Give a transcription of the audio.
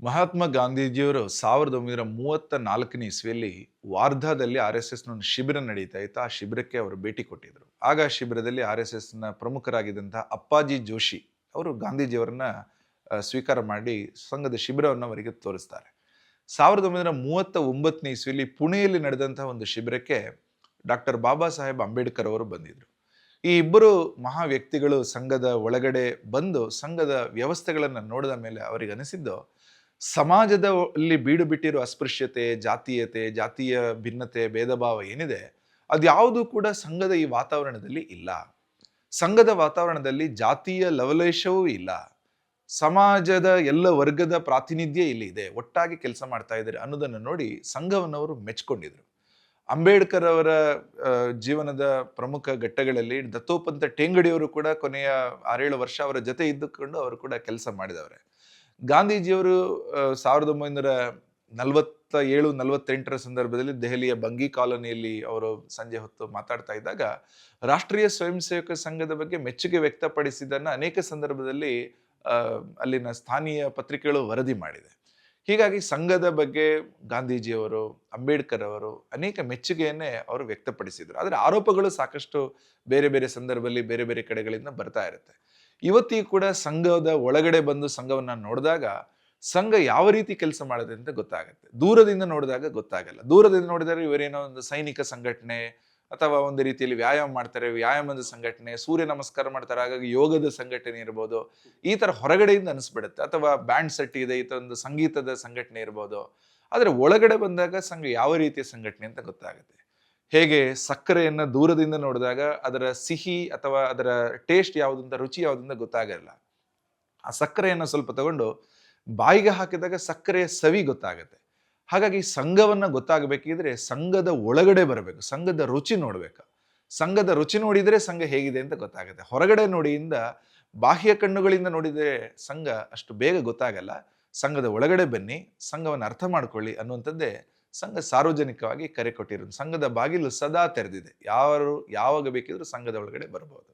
ಮಹಾತ್ಮ ಗಾಂಧೀಜಿಯವರು ಸಾವಿರದ ಒಂಬೈನೂರ ಮೂವತ್ತ ನಾಲ್ಕನೇ ಇಸ್ವಿಯಲ್ಲಿ ವಾರ್ಧಾದಲ್ಲಿ ಆರ್ ಎಸ್ ಎಸ್ನ ಒಂದು ಶಿಬಿರ ನಡೀತಾ ಇತ್ತು. ಆ ಶಿಬಿರಕ್ಕೆ ಅವರು ಭೇಟಿ ಕೊಟ್ಟಿದ್ದರು ಆಗ ಶಿಬಿರದಲ್ಲಿ ಆರ್ ಎಸ್ ಎಸ್ನ ಪ್ರಮುಖರಾಗಿದ್ದಂಥ ಅಪ್ಪಾಜಿ ಜೋಶಿ ಅವರು ಗಾಂಧೀಜಿಯವರನ್ನ ಸ್ವೀಕಾರ ಮಾಡಿ ಸಂಘದ ಶಿಬಿರವನ್ನು ಅವರಿಗೆ ತೋರಿಸ್ತಾರೆ. ಸಾವಿರದ ಒಂಬೈನೂರ ಮೂವತ್ತ ಒಂಬತ್ತನೇ ಇಸ್ವಿಯಲ್ಲಿ ಪುಣೆಯಲ್ಲಿ ನಡೆದಂಥ ಒಂದು ಶಿಬಿರಕ್ಕೆ ಡಾಕ್ಟರ್ ಬಾಬಾ ಸಾಹೇಬ್ ಅಂಬೇಡ್ಕರ್ ಅವರು ಬಂದಿದ್ದರು ಈ ಇಬ್ಬರು ಮಹಾ ವ್ಯಕ್ತಿಗಳು ಸಂಘದ ಒಳಗಡೆ ಬಂದು ಸಂಘದ ವ್ಯವಸ್ಥೆಗಳನ್ನು ನೋಡಿದ ಮೇಲೆ ಅವರಿಗೆ ಅನಿಸಿದ್ದು ಸಮಾಜದಲ್ಲಿ ಬೀಡು ಬಿಟ್ಟಿರೋ ಅಸ್ಪೃಶ್ಯತೆ, ಜಾತೀಯತೆ, ಜಾತಿಯ ಭಿನ್ನತೆ ಭೇದ ಭಾವ ಏನಿದೆ ಅದ್ಯಾವುದು ಕೂಡ ಸಂಘದ ಈ ವಾತಾವರಣದಲ್ಲಿ ಇಲ್ಲ. ಸಂಘದ ವಾತಾವರಣದಲ್ಲಿ ಜಾತಿಯ ಲವಲೇಶವೂ ಇಲ್ಲ. ಸಮಾಜದ ಎಲ್ಲ ವರ್ಗದ ಪ್ರಾತಿನಿಧ್ಯ ಇಲ್ಲಿ ಇದೆ. ಒಟ್ಟಾಗಿ ಕೆಲಸ ಮಾಡ್ತಾ ಇದ್ದಾರೆ ಅನ್ನೋದನ್ನು ನೋಡಿ ಸಂಘವನ್ನವರು ಮೆಚ್ಕೊಂಡಿದ್ರು. ಅಂಬೇಡ್ಕರ್ ಅವರ ಜೀವನದ ಪ್ರಮುಖ ಘಟ್ಟಗಳಲ್ಲಿ ದತ್ತೋಪಂತ ಟೇಂಗಡಿಯವರು ಕೂಡ ಕೊನೆಯ ಆರೇಳು ವರ್ಷ ಅವರ ಜೊತೆ ಇದ್ದುಕೊಂಡು ಅವರು ಕೂಡ ಕೆಲಸ ಮಾಡಿದವರೆ. ಗಾಂಧೀಜಿಯವರು ಸಾವಿರದ ಒಂಬೈನೂರ ನಲವತ್ತ ಏಳು ನಲವತ್ತೆಂಟರ ಸಂದರ್ಭದಲ್ಲಿ ದೆಹಲಿಯ ಬಂಗಿ ಕಾಲೋನಿಯಲ್ಲಿ ಅವರು ಸಂಜೆ ಹೊತ್ತು ಮಾತಾಡ್ತಾ ಇದ್ದಾಗ, ರಾಷ್ಟ್ರೀಯ ಸ್ವಯಂ ಸೇವಕ ಸಂಘದ ಬಗ್ಗೆ ಮೆಚ್ಚುಗೆ ವ್ಯಕ್ತಪಡಿಸಿದ್ದನ್ನು ಅನೇಕ ಸಂದರ್ಭದಲ್ಲಿ ಅಲ್ಲಿನ ಸ್ಥಾನೀಯ ಪತ್ರಿಕೆಗಳು ವರದಿ ಮಾಡಿದೆ. ಹೀಗಾಗಿ ಸಂಘದ ಬಗ್ಗೆ ಗಾಂಧೀಜಿಯವರು, ಅಂಬೇಡ್ಕರ್ ಅವರು ಅನೇಕ ಮೆಚ್ಚುಗೆಯನ್ನೇ ಅವರು ವ್ಯಕ್ತಪಡಿಸಿದರು. ಆದರೆ ಆರೋಪಗಳು ಸಾಕಷ್ಟು ಬೇರೆ ಬೇರೆ ಸಂದರ್ಭದಲ್ಲಿ ಬೇರೆ ಬೇರೆ ಕಡೆಗಳಿಂದ ಬರ್ತಾ ಇರುತ್ತೆ. ಇವತ್ತಿಗೂ ಕೂಡ ಸಂಘದ ಒಳಗಡೆ ಬಂದು ಸಂಘವನ್ನ ನೋಡಿದಾಗ ಸಂಘ ಯಾವ ರೀತಿ ಕೆಲಸ ಮಾಡುತ್ತೆ ಅಂತ ಗೊತ್ತಾಗುತ್ತೆ. ದೂರದಿಂದ ನೋಡಿದಾಗ ಗೊತ್ತಾಗಲ್ಲ. ದೂರದಿಂದ ನೋಡಿದರೆ ಇವರೇನೋ ಒಂದು ಸೈನಿಕ ಸಂಘಟನೆ ಅಥವಾ ಒಂದು ರೀತಿಯಲ್ಲಿ ವ್ಯಾಯಾಮ ಮಾಡ್ತಾರೆ, ವ್ಯಾಯಾಮದ ಸಂಘಟನೆ, ಸೂರ್ಯ ನಮಸ್ಕಾರ ಮಾಡ್ತಾರೆ, ಹಾಗಾಗಿ ಯೋಗದ ಸಂಘಟನೆ ಇರ್ಬೋದು, ಈ ಥರ ಹೊರಗಡೆಯಿಂದ ಅನಿಸ್ಬಿಡುತ್ತೆ. ಅಥವಾ ಬ್ಯಾಂಡ್ ಸೆಟ್ ಇದೆ, ಈ ಥರ ಒಂದು ಸಂಗೀತದ ಸಂಘಟನೆ ಇರ್ಬೋದು. ಆದರೆ ಒಳಗಡೆ ಬಂದಾಗ ಸಂಘ ಯಾವ ರೀತಿಯ ಸಂಘಟನೆ ಅಂತ ಗೊತ್ತಾಗುತ್ತೆ. ಹೇಗೆ ಸಕ್ಕರೆಯನ್ನು ದೂರದಿಂದ ನೋಡಿದಾಗ ಅದರ ಸಿಹಿ ಅಥವಾ ಅದರ ಟೇಸ್ಟ್ ಯಾವುದಿಂದ ರುಚಿ ಯಾವುದಿಂದ ಗೊತ್ತಾಗಲ್ಲ. ಆ ಸಕ್ಕರೆಯನ್ನು ಸ್ವಲ್ಪ ತಗೊಂಡು ಬಾಯಿಗೆ ಹಾಕಿದಾಗ ಸಕ್ಕರೆಯ ಸವಿ ಗೊತ್ತಾಗುತ್ತೆ. ಹಾಗಾಗಿ ಸಂಘವನ್ನ ಗೊತ್ತಾಗಬೇಕಿದ್ರೆ ಸಂಘದ ಒಳಗಡೆ ಬರಬೇಕು, ಸಂಘದ ರುಚಿ ನೋಡಬೇಕು. ಸಂಘದ ರುಚಿ ನೋಡಿದ್ರೆ ಸಂಘ ಹೇಗಿದೆ ಅಂತ ಗೊತ್ತಾಗುತ್ತೆ. ಹೊರಗಡೆ ನೋಡಿಯಿಂದ ಬಾಹ್ಯ ಕಣ್ಣುಗಳಿಂದ ನೋಡಿದ್ರೆ ಸಂಘ ಅಷ್ಟು ಬೇಗ ಗೊತ್ತಾಗಲ್ಲ. ಸಂಘದ ಒಳಗಡೆ ಬನ್ನಿ, ಸಂಘವನ್ನು ಅರ್ಥ ಮಾಡ್ಕೊಳ್ಳಿ ಅನ್ನುವಂಥದ್ದೇ ಸಂಘ ಸಾರ್ವಜನಿಕವಾಗಿ ಕರೆ ಕೊಟ್ಟಿರೋದು. ಸಂಘದ ಬಾಗಿಲು ಸದಾ ತೆರೆದಿದೆ. ಯಾರು ಯಾವಾಗ ಬೇಕಿದ್ರೂ ಸಂಘದ ಒಳಗಡೆ ಬರಬಹುದು.